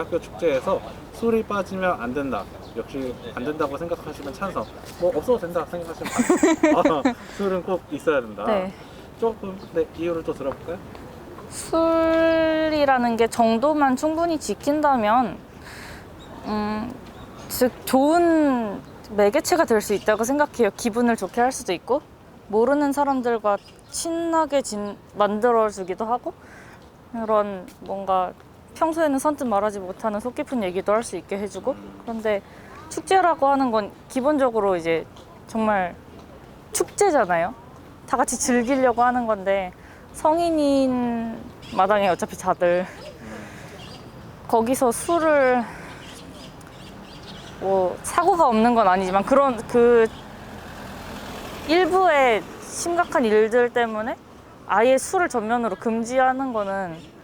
대학교 축제에서 술이 빠지면 안 된다. 역시 안 된다고 생각하시면 찬성. 뭐 없어도 된다 생각하시면 반. 어, 술은 꼭 있어야 된다. 네. 조금 네 이유를 또 들어볼까요? 술이라는 게 정도만 충분히 지킨다면, 음, 즉 좋은 매개체가 될 수 있다고 생각해요. 기분을 좋게 할 수도 있고, 모르는 사람들과 친하게 진, 만들어주기도 하고, 그런 뭔가 평소에는 선뜻 말하지 못하는 속 깊은 얘기도 할 수 있게 해주고, 그런데 축제라고 하는 건 기본적으로 이제 정말 축제잖아요. 다 같이 즐기려고 하는 건데 성인인 마당에 어차피 다들 거기서 술을 뭐 사고가 없는 건 아니지만 그런 그 일부의 심각한 일들 때문에 아예 술을 전면으로 금지하는 거는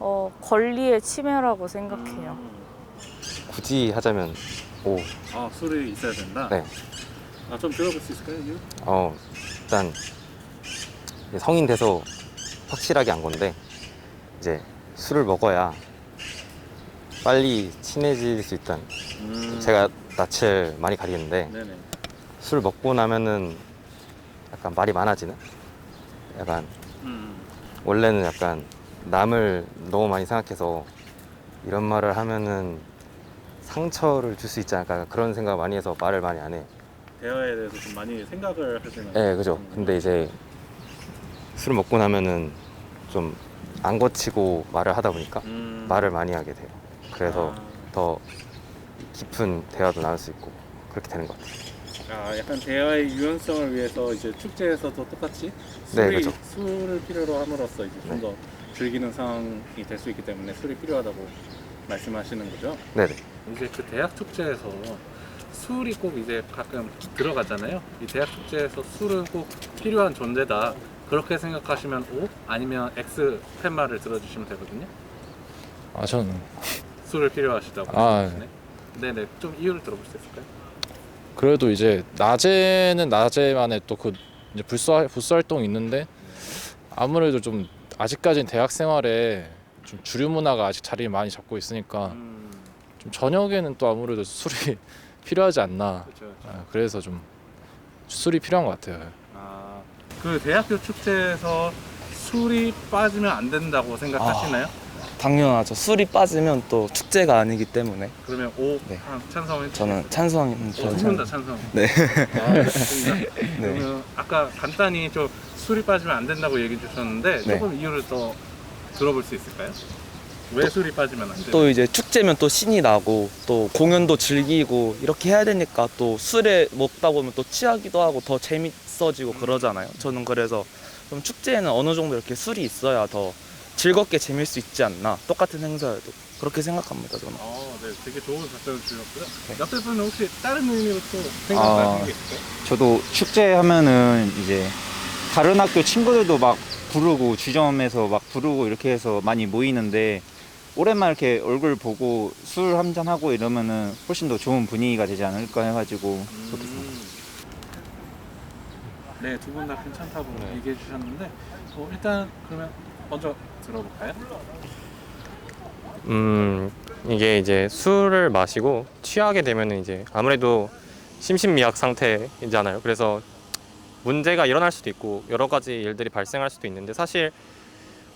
어, 권리의 침해라고 생각해요. 굳이 하자면 오, 아 술이 있어야 된다. 네. 아, 좀 들어볼 수 있을까요? 어 일단 이제 성인 돼서 확실하게 안 건데 이제 술을 먹어야 빨리 친해질 수 있다는 음, 제가 낯을 많이 가리는데 네네. 술 먹고 나면은 약간 말이 많아지는 약간 음, 원래는 약간 남을 너무 많이 생각해서 이런 말을 하면은 상처를 줄 수 있지 않을까 그런 생각 많이 해서 말을 많이 안 해. 대화에 대해서 좀 많이 생각을 하시는. 네, 그죠. 근데 이제 술 먹고 나면은 좀 안 거치고 말을 하다 보니까 음, 말을 많이 하게 돼요. 그래서 아, 더 깊은 대화도 나눌 수 있고 그렇게 되는 것 같아요. 아, 약간 대화의 유연성을 위해서 이제 축제에서도 똑같이 네, 술이, 그죠. 술을 필요로 함으로써 이제 좀 네. 더 즐기는 상황이 될 수 있기 때문에 술이 필요하다고 말씀하시는 거죠. 네네. 이제 그 대학 축제에서 술이 꼭 이제 가끔 들어가잖아요. 이 대학 축제에서 술은 꼭 필요한 존재다. 그렇게 생각하시면 O 아니면 X 팻말을 들어주시면 되거든요. 아 저는 술을 필요하시다고 아, 생각하시네. 네네. 좀 이유를 들어볼 수 있을까요? 그래도 이제 낮에는 낮에만의 또 그 이제 불사 부스 활동 이 있는데 아무래도 좀 아직까지는 대학 생활에 좀 주류 문화가 아직 자리를 많이 잡고 있으니까 음, 좀 저녁에는 또 아무래도 술이 필요하지 않나 그렇죠. 아, 그래서 좀 술이 필요한 것 같아요. 아, 그 대학교 축제에서 술이 빠지면 안 된다고 생각하시나요? 당연하죠. 술이 빠지면 또 축제가 아니기 때문에 그러면 O 네. 한 찬성해 저는 찬성하는 어, 두분 다 편. 찬성. 네. 아, 좋습니다. 네. 그러면 아까 간단히 좀 술이 빠지면 안 된다고 얘기해 주셨는데 네. 조금 이유를 더 들어볼 수 있을까요? 왜 술이 빠지면 안 돼요? 또 이제 축제면 또 신이 나고 또 공연도 즐기고 이렇게 해야 되니까 또 술에 먹다 보면 또 취하기도 하고 더 재밌어지고 그러잖아요. 저는 그래서 좀 축제에는 어느 정도 이렇게 술이 있어야 더 즐겁게 재밀 수 있지 않나. 똑같은 행사여도 그렇게 생각합니다. 저는. 어, 네, 되게 좋은 답변을 주셨고요. 네. 옆에 분은 혹시 다른 의미로 또 생각하시는 아. 게 있을까요? 저도 축제 하면은 이제 다른 학교 친구들도 막 부르고 주점에서 막 부르고 이렇게 해서 많이 모이는데 오랜만에 이렇게 얼굴 보고 술 한잔 하고 이러면은 훨씬 더 좋은 분위기가 되지 않을까 해가지고 음. 네, 두 분 다 괜찮다고 네. 얘기해 주셨는데 어, 일단 그러면 먼저 들어볼까요? 음 이게 이제 술을 마시고 취하게 되면 이제 아무래도 심신미약 상태이잖아요. 그래서 문제가 일어날 수도 있고 여러 가지 일들이 발생할 수도 있는데 사실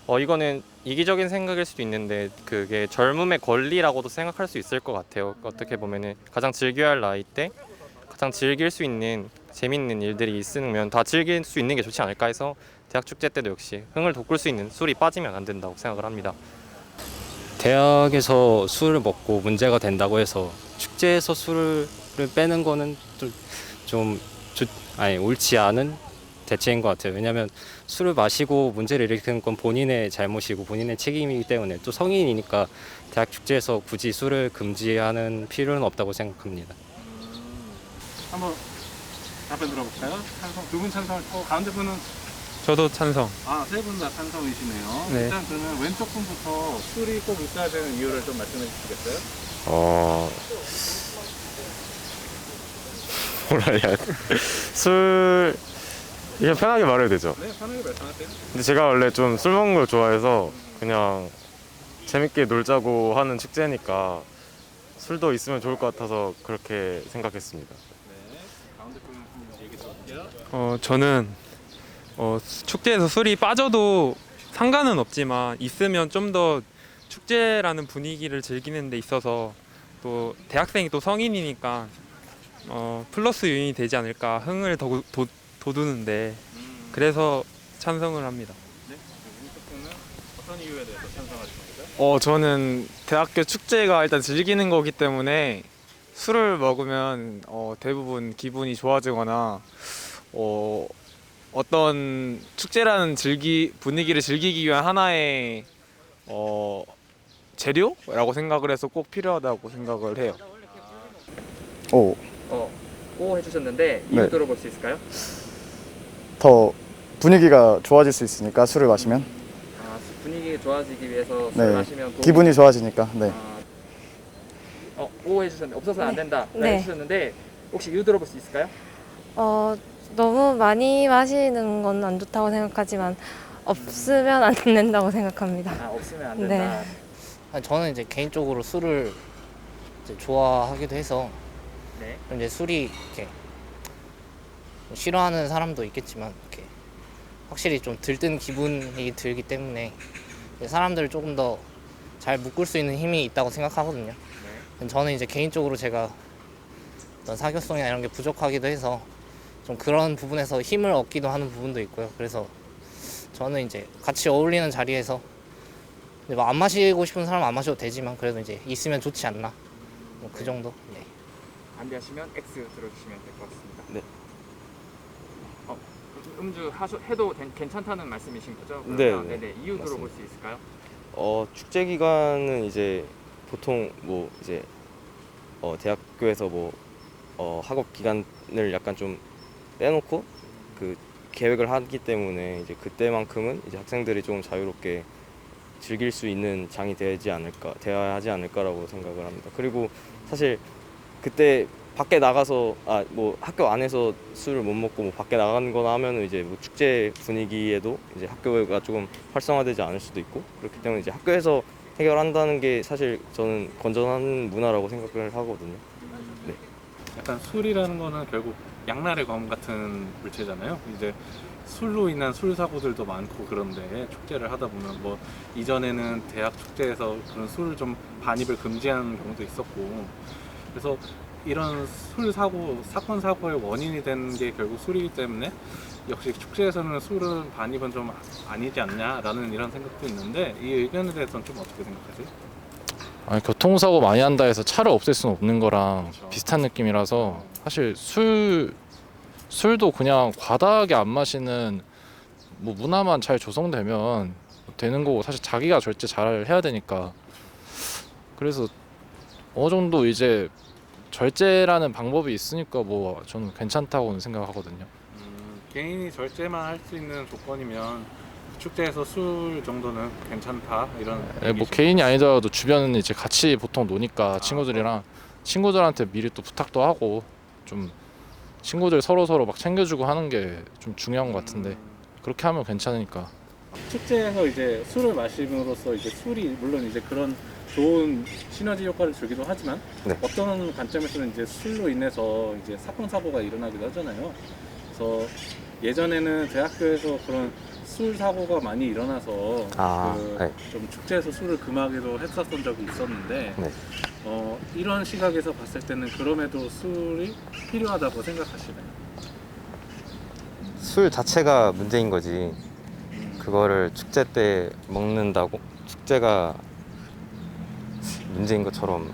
어 이거는 이기적인 생각일 수도 있는데 그게 젊음의 권리라고도 생각할 수 있을 것 같아요. 어떻게 보면은 가장 즐겨야 할 나이 때 가장 즐길 수 있는 재밌는 일들이 있으면 다 즐길 수 있는 게 좋지 않을까 해서 대학 축제 때도 역시 흥을 돋굴 수 있는 술이 빠지면 안 된다고 생각을 합니다. 대학에서 술을 먹고 문제가 된다고 해서 축제에서 술을 빼는 거는 좀, 좀 좋, 아니 옳지 않은 대체인 것 같아요. 왜냐하면 술을 마시고 문제를 일으키는 건 본인의 잘못이고 본인의 책임이기 때문에 또 성인이니까 대학 축제에서 굳이 술을 금지하는 필요는 없다고 생각합니다. 한번 답변 들어볼까요? 찬성 두분 찬성을 어, 가운데 분은 저도 찬성. 아 세 분 다 찬성이시네요. 네. 일단 그러면 왼쪽 분부터 술이 꼭 있어야 되는 이유를 좀 말씀해 주시겠어요? 어 뭐라 해야 돼? 술 그냥 편하게 말해도 되죠. 네, 편하게 말씀하세요. 근데 제가 원래 좀 술 먹는 걸 좋아해서 그냥 재밌게 놀자고 하는 축제니까 술도 있으면 좋을 것 같아서 그렇게 생각했습니다. 네. 가운데 분 얘기 들어볼게요. 어, 저는 어, 축제에서 술이 빠져도 상관은 없지만 있으면 좀 더 축제라는 분위기를 즐기는 데 있어서 또 대학생이 또 성인이니까 어, 플러스 요인이 되지 않을까 흥을 더, 도, 돋우는데 음, 그래서 찬성을 합니다. 네. 윤석 분은 어떤 이유에 대해서 찬성하십니까? 어, 저는 대학교 축제가 일단 즐기는 거기 때문에 술을 먹으면 어, 대부분 기분이 좋아지거나 어, 어떤 축제라는 즐기 분위기를 즐기기 위한 하나의 어, 재료라고 생각을 해서 꼭 필요하다고 생각을 해요. 오, 어, 오 해주셨는데 이유 네. 들어볼 수 있을까요? 더 분위기가 좋아질 수 있으니까 술을 마시면 아, 분위기 좋아지기 위해서 네. 술 마시면 도움이- 기분이 좋아지니까. 네. 아, 어, 오 해주셨는데 없어서는 안 된다 네. 해주셨는데 혹시 이유 들어볼 수 있을까요? 어, 너무 많이 마시는 건 안 좋다고 생각하지만 없으면 안 된다고 생각합니다. 아, 없으면 안 네. 된다. 아니, 저는 이제 개인적으로 술을 이제 좋아하기도 해서 네. 이제 술이 이렇게 싫어하는 사람도 있겠지만 이렇게 확실히 좀 들뜬 기분이 들기 때문에 이제 사람들을 조금 더 잘 묶을 수 있는 힘이 있다고 생각하거든요. 저는 이제 개인적으로 제가 어떤 사교성이나 이런 게 부족하기도 해서 좀 그런 부분에서 힘을 얻기도 하는 부분도 있고요. 그래서 저는 이제 같이 어울리는 자리에서 뭐 안 마시고 싶은 사람은 안 마셔도 되지만 그래도 이제 있으면 좋지 않나 뭐 그 정도. 네. 반대하시면 X 들어주시면 될 것 같습니다. 네. 어, 음주 하셔, 해도 된- 괜찮다는 말씀이신 거죠? 그러면? 네, 네. 네네. 이유 맞습니다. 들어볼 수 있을까요? 어, 축제 기간은 이제 보통 뭐 이제 어, 대학교에서 뭐 어, 학업 기간을 약간 좀 빼놓고 그 계획을 하기 때문에 이제 그때만큼은 이제 학생들이 조금 자유롭게 즐길 수 있는 장이 되지 않을까, 되어야 하지 않을까라고 생각을 합니다. 그리고 사실 그때 밖에 나가서 아 뭐 학교 안에서 술을 못 먹고 뭐 밖에 나가는 거나 하면은 이제 뭐 축제 분위기에도 이제 학교가 조금 활성화되지 않을 수도 있고 그렇기 때문에 이제 학교에서 해결한다는 게 사실 저는 건전한 문화라고 생각을 하거든요. 약간 술이라는 거는 결국 양날의 검 같은 물체잖아요. 이제 술로 인한 술 사고들도 많고 그런데 축제를 하다 보면 뭐 이전에는 대학 축제에서 그런 술을 좀 반입을 금지하는 경우도 있었고 그래서 이런 술 사고 사건 사고의 원인이 되는 게 결국 술이기 때문에 역시 축제에서는 술은 반입은 좀 아니지 않냐라는 이런 생각도 있는데 이 의견에 대해서는 좀 어떻게 생각하세요? 아니 교통사고 많이 한다 해서 차를 없앨 수는 없는 거랑 그렇죠. 비슷한 느낌이라서 사실 술 술도 그냥 과다하게 안 마시는 뭐 문화만 잘 조성되면 되는 거고 사실 자기가 절제 잘 해야 되니까 그래서 어느 정도 이제 절제라는 방법이 있으니까 뭐 저는 괜찮다고는 생각하거든요. 음, 개인이 절제만 할 수 있는 조건이면 축제에서 술 정도는 괜찮다 이런 예, 뭐. 개인이 아니더라도 주변은 이제 같이 보통 노니까 친구들이랑 친구들한테 미리 또 부탁도 하고 좀 친구들 서로 서로 막 챙겨주고 하는 게 좀 중요한 것 같은데 음, 그렇게 하면 괜찮으니까 축제에서 이제 술을 마심으로써 이제 술이 물론 이제 그런 좋은 시너지 효과를 주기도 하지만 네. 어떤 관점에서는 이제 술로 인해서 이제 사건 사고가 일어나기도 하잖아요. 그래서 예전에는 대학교에서 그런 술 사고가 많이 일어나서 아, 그 네. 좀 축제에서 술을 금하기도 했었던 적이 있었는데 네. 어, 이런 시각에서 봤을 때는 그럼에도 술이 필요하다고 생각하시나요? 술 자체가 문제인 거지. 그거를 축제 때 먹는다고 축제가 문제인 것처럼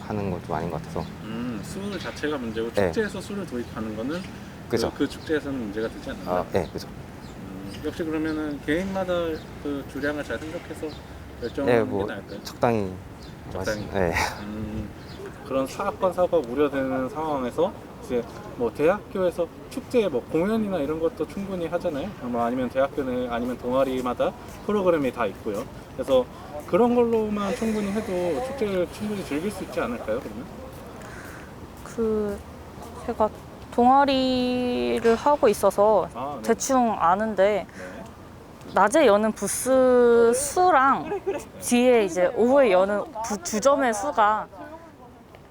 하는 건좀 아닌 것 같아서. 음, 술 자체가 문제고 네. 축제에서 술을 도입하는 거는 그죠? 그, 그 축제에서는 문제가 되지 않는다. 아, 네, 그죠. 음, 역시 그러면은 개인마다 그 주량을 잘 생각해서 결정하는 네, 뭐 게 나을까요? 적당히. 적당히. 네. 음, 그런 사건 사고가 우려되는 상황에서 이제 뭐 대학교에서 축제 뭐 공연이나 이런 것도 충분히 하잖아요. 뭐 아니면 대학교는 아니면 동아리마다 프로그램이 다 있고요. 그래서 그런 걸로만 충분히 해도 축제를 충분히 즐길 수 있지 않을까요? 그러면? 그 제가 동아리를 하고 있어서 아, 네. 대충 아는데 네. 낮에 여는 부스 수랑 뒤에 이제 오후에 여는 부- 주점의 수가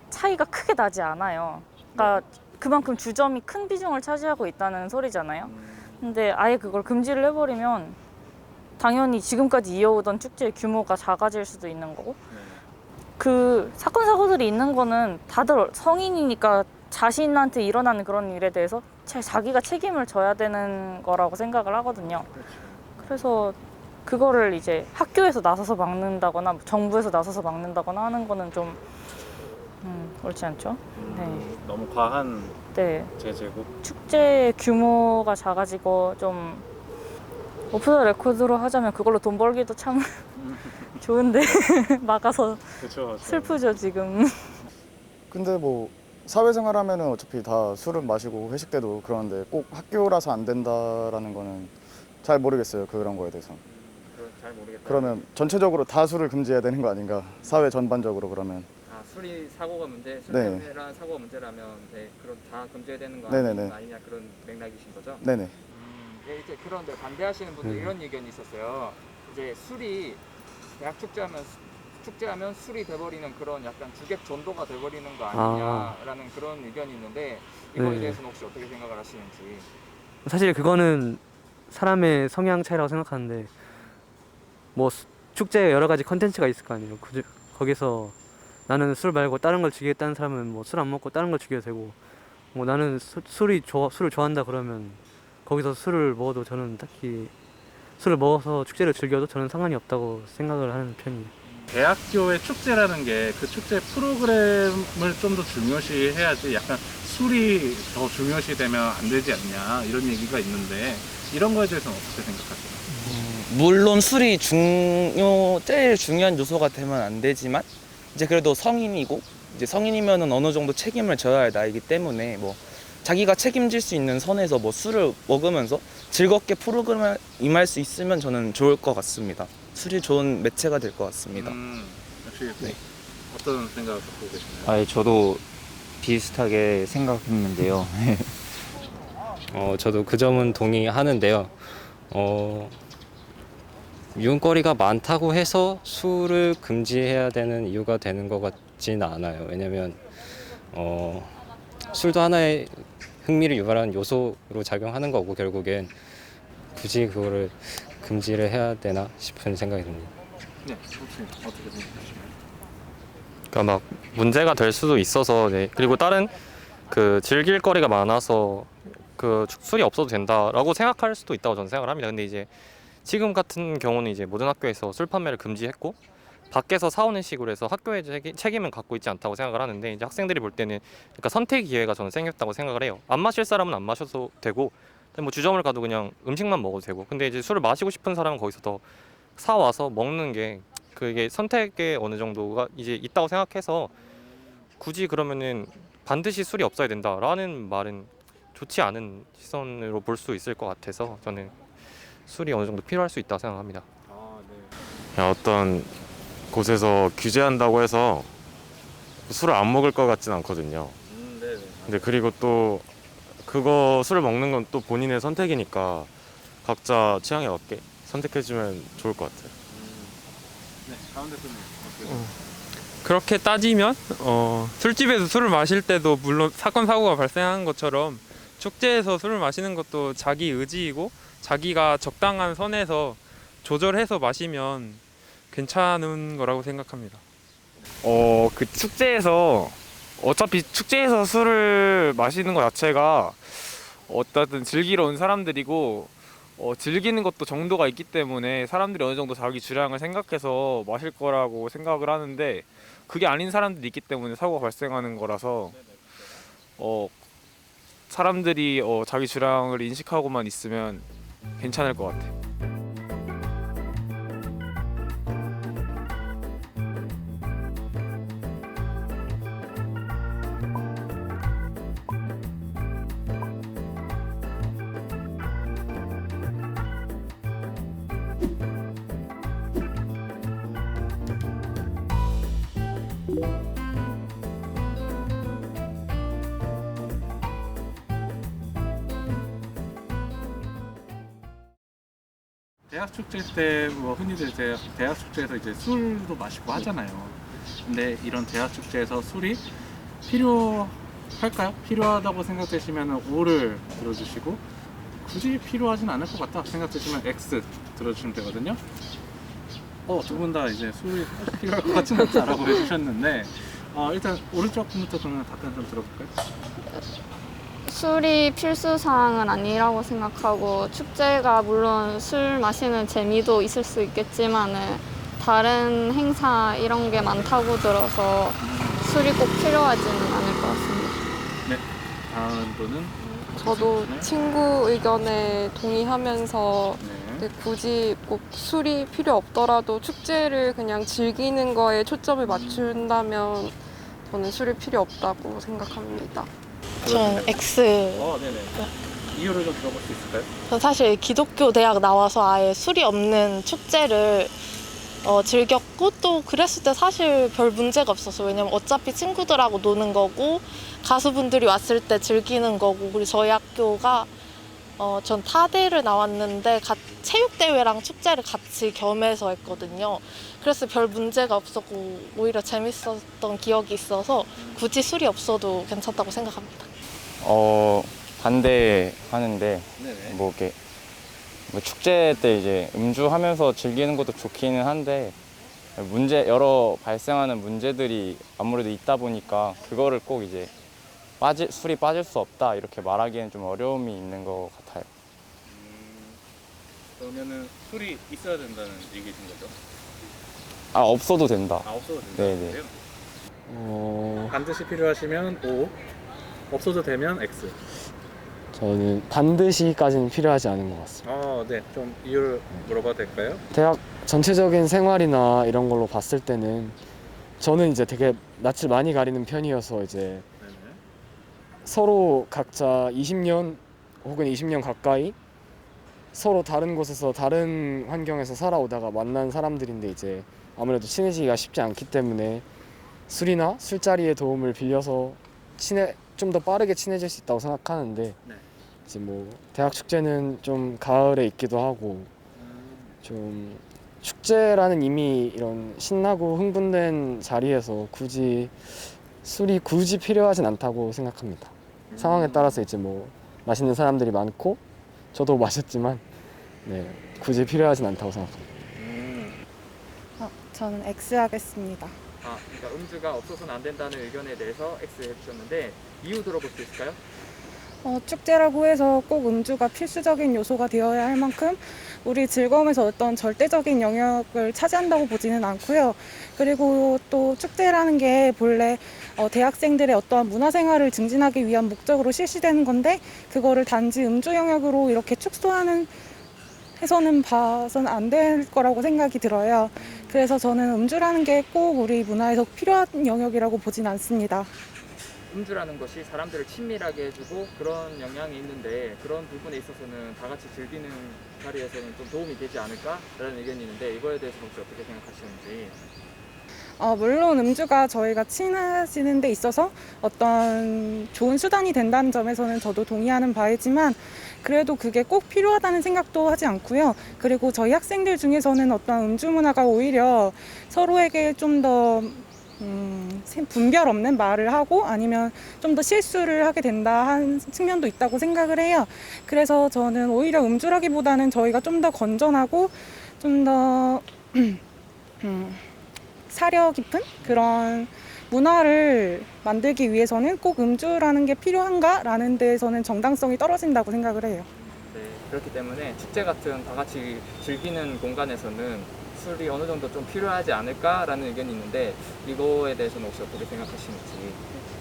차이가 크게 나지 않아요. 그러니까 그만큼 주점이 큰 비중을 차지하고 있다는 소리잖아요. 근데 아예 그걸 금지를 해버리면 당연히 지금까지 이어오던 축제의 규모가 작아질 수도 있는 거고 그 사건 사고들이 있는 거는 다들 성인이니까 자신한테 일어나는 그런 일에 대해서 자- 자기가 책임을 져야 되는 거라고 생각을 하거든요. 그래서 그거를 이제 학교에서 나서서 막는다거나 정부에서 나서서 막는다거나 하는 거는 좀 음, 옳지 않죠? 네. 너무 과한 네. 제재고 축제 규모가 작아지고 좀 오프 더 레코드로 하자면 그걸로 돈 벌기도 참 좋은데 막아서 그렇죠. 슬프죠 지금. 근데 뭐 사회생활 하면은 어차피 다 술은 마시고 회식 때도 그러는데 꼭 학교라서 안 된다라는 거는 잘 모르겠어요 그런 거에 대해서 잘 모르겠다. 그러면 전체적으로 다 술을 금지해야 되는 거 아닌가 사회 전반적으로 그러면 아 술이 사고가 문제, 술 네. 때문에 사고가 문제라면 네 그럼 다 금지해야 되는 거 네네네. 아니- 아니냐 그런 맥락이신 거죠? 네네 음, 예, 이제 그런데 반대하시는 분들 음. 이런 의견이 있었어요. 이제 술이 대학 축제하면 수- 축제하면 술이 돼버리는 그런 약간 주객 전도가 돼버리는 거 아니냐라는 그런 의견이 있는데 이거에 네. 대해서는 혹시 어떻게 생각을 하시는지? 사실 그거는 사람의 성향 차이라고 생각하는데 뭐 수- 축제에 여러 가지 컨텐츠가 있을 거 아니에요. 그 거기서 나는 술 말고 다른 걸 즐기겠다는 사람은 뭐 술 안 먹고 다른 걸 즐겨도 되고 뭐 나는 수, 술이 좋아 술을 좋아한다 그러면 거기서 술을 먹어도 저는 딱히 술을 먹어서 축제를 즐겨도 저는 상관이 없다고 생각을 하는 편이에요. 대학교의 축제라는 게 그 축제 프로그램을 좀 더 중요시해야지 약간 술이 더 중요시되면 안 되지 않냐 이런 얘기가 있는데 이런 거에 대해서는 어떻게 생각하세요? 물론 술이 중요 제일 중요한 요소가 되면 안 되지만 이제 그래도 성인이고 이제 성인이면은 어느 정도 책임을 져야 할 나이기 때문에 뭐 자기가 책임질 수 있는 선에서 뭐 술을 먹으면서 즐겁게 프로그램에 임할 수 있으면 저는 좋을 것 같습니다. 술이 좋은 매체가 될 것 같습니다. 음, 역시 네. 어떤 생각을 갖고 계시나요? 아, 저도 비슷하게 생각했는데요. 어, 저도 그 점은 동의하는데요. 어, 유흥거리가 많다고 해서 술을 금지해야 되는 이유가 되는 것 같지는 않아요. 왜냐면 어, 술도 하나의 흥미를 유발하는 요소로 작용하는 거고 결국엔 굳이 그거를 금지를 해야 되나 싶은 생각이 듭니다. 네, 혹시 어떻게 생각하시나요? 그러니까 막 문제가 될 수도 있어서 네. 그리고 다른 그 즐길 거리가 많아서 그 축- 술이 없어도 된다라고 생각할 수도 있다고 저는 생각을 합니다. 근데 이제 지금 같은 경우는 이제 모든 학교에서 술 판매를 금지했고 밖에서 사오는 식으로 해서 학교의 책임- 책임은 갖고 있지 않다고 생각을 하는데 이제 학생들이 볼 때는 그러니까 선택 기회가 저는 생겼다고 생각을 해요. 안 마실 사람은 안 마셔도 되고 뭐 주점을 가도 그냥 음식만 먹어도 되고 근데 이제 술을 마시고 싶은 사람은 거기서 더 사와서 먹는 게 그게 선택에 어느 정도가 이제 있다고 생각해서 굳이 그러면은 반드시 술이 없어야 된다라는 말은 좋지 않은 시선으로 볼 수 있을 것 같아서 저는 술이 어느 정도 필요할 수 있다고 생각합니다. 어떤 곳에서 규제한다고 해서 술을 안 먹을 것 같진 않거든요. 음, 네, 네. 근데 그리고 또 그거 술을 먹는 건 또 본인의 선택이니까 각자 취향에 맞게 선택해주면 좋을 것 같아요. 네, 가운데 분님 어떻게 어. 그렇게 따지면 어, 술집에서 술을 마실 때도 물론 사건 사고가 발생하는 것처럼 축제에서 술을 마시는 것도 자기 의지이고 자기가 적당한 선에서 조절해서 마시면 괜찮은 거라고 생각합니다. 어, 그 축제에서 어차피 축제에서 술을 마시는 것 자체가 어쨌든 즐기러 온 사람들이고 어, 즐기는 것도 정도가 있기 때문에 사람들이 어느 정도 자기 주량을 생각해서 마실 거라고 생각을 하는데 그게 아닌 사람들이 있기 때문에 사고가 발생하는 거라서 어, 사람들이 어, 자기 주량을 인식하고만 있으면 괜찮을 것 같아요. 축제 때 뭐 흔히들 이제 대학 축제에서 이제 술도 마시고 하잖아요. 근데 이런 대학 축제에서 술이 필요할까요? 필요하다고 생각되시면 O를 들어주시고 굳이 필요하진 않을 것 같다 생각되시면 X 들어주시면 되거든요. 어, 두 분 다 이제 술이 필요할 것 같진 않다라고 해주셨는데 어, 일단 오른쪽 분부터 그러면 답변 좀 들어볼까요? 술이 필수 사항은 아니라고 생각하고 축제가 물론 술 마시는 재미도 있을 수 있겠지만은 다른 행사 이런 게 많다고 들어서 술이 꼭 필요하지는 않을 것 같습니다. 네, 다음 분은 저도 네. 친구 의견에 동의하면서 네. 굳이 꼭 술이 필요 없더라도 축제를 그냥 즐기는 거에 초점을 맞춘다면 저는 술이 필요 없다고 생각합니다. 전 X. 어, 네네. 이유를 좀 들어볼 수 있을까요? 전 사실 기독교 대학 나와서 아예 술이 없는 축제를 어, 즐겼고 또 그랬을 때 사실 별 문제가 없었어요. 왜냐면 어차피 친구들하고 노는 거고 가수분들이 왔을 때 즐기는 거고 그리고 저희 학교가 어, 전 타대를 나왔는데 가- 체육대회랑 축제를 같이 겸해서 했거든요. 그래서 별 문제가 없었고 오히려 재밌었던 기억이 있어서 굳이 술이 없어도 괜찮다고 생각합니다. 어 반대하는데 네네. 뭐 이렇게 뭐 축제 때 이제 음주하면서 즐기는 것도 좋기는 한데 문제 여러 발생하는 문제들이 아무래도 있다 보니까 그거를 꼭 이제 빠질 술이 빠질 수 없다 이렇게 말하기에는 좀 어려움이 있는 것 같아요. 그러면은 술이 있어야 된다는 얘기신 거죠? 아 없어도 된다. 아, 없어도 된다. 네네. 어, 반드시 필요하시면 O, 없어도 되면 X. 저는 반드시까지는 필요하지 않은 것 같습니다. 어, 네. 좀 이유를 물어봐도 될까요? 대학 전체적인 생활이나 이런 걸로 봤을 때는 저는 이제 되게 낯을 많이 가리는 편이어서 이제. 서로 각자 20년 혹은 20년 가까이 서로 다른 곳에서 다른 환경에서 살아오다가 만난 사람들인데 이제 아무래도 친해지기가 쉽지 않기 때문에 술이나 술자리의 도움을 빌려서 친해 좀 더 빠르게 친해질 수 있다고 생각하는데 네. 이제 뭐 대학 축제는 좀 가을에 있기도 하고 좀 축제라는 이미 이런 신나고 흥분된 자리에서 굳이 술이 굳이 필요하진 않다고 생각합니다. 상황에 따라서 이제 뭐 맛있는 사람들이 많고 저도 마셨지만 네 굳이 필요하진 않다고 생각합니다. 어, 저는 X 하겠습니다. 아, 그러니까 음주가 없어서는 안 된다는 의견에 대해서 X 해주셨는데 이유 들어볼 수 있을까요? 어, 축제라고 해서 꼭 음주가 필수적인 요소가 되어야 할 만큼 우리 즐거움에서 어떤 절대적인 영역을 차지한다고 보지는 않고요. 그리고 또 축제라는 게 본래 어, 대학생들의 어떠한 문화생활을 증진하기 위한 목적으로 실시되는 건데 그거를 단지 음주 영역으로 이렇게 축소하는 해서는 봐서는 안될 거라고 생각이 들어요. 그래서 저는 음주라는 게 꼭 우리 문화에서 필요한 영역이라고 보진 않습니다. 음주라는 것이 사람들을 친밀하게 해주고 그런 영향이 있는데 그런 부분에 있어서는 다 같이 즐기는 자리에서는 좀 도움이 되지 않을까라는 의견이 있는데 이거에 대해서 혹시 어떻게 생각하시는지 어, 물론 음주가 저희가 친해지는 데 있어서 어떤 좋은 수단이 된다는 점에서는 저도 동의하는 바이지만 그래도 그게 꼭 필요하다는 생각도 하지 않고요. 그리고 저희 학생들 중에서는 어떤 음주 문화가 오히려 서로에게 좀더 음, 세- 분별 없는 말을 하고 아니면 좀 더 실수를 하게 된다 한 측면도 있다고 생각을 해요. 그래서 저는 오히려 음주라기보다는 저희가 좀 더 건전하고 좀더 음, 사려 깊은 그런 문화를 만들기 위해서는 꼭 음주라는 게 필요한가라는 데에서는 정당성이 떨어진다고 생각을 해요. 네, 그렇기 때문에 축제 같은 다 같이 즐기는 공간에서는 술이 어느 정도 좀 필요하지 않을까라는 의견이 있는데 이거에 대해서는 혹시 어떻게 생각하시는지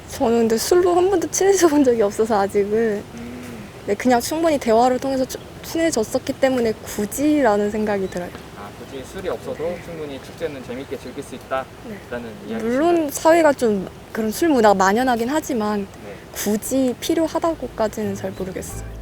저는 근데 술로 한 번도 친해져 본 적이 없어서 아직은 네, 그냥 충분히 대화를 통해서 추- 친해졌었기 때문에 굳이라는 생각이 들어요. 아, 굳이 술이 없어도 충분히 축제는 재밌게 즐길 수 있다라는 이야기 물론 사회가 좀 그런 술 문화가 만연하긴 하지만 네. 굳이 필요하다고까지는 잘 모르겠어요.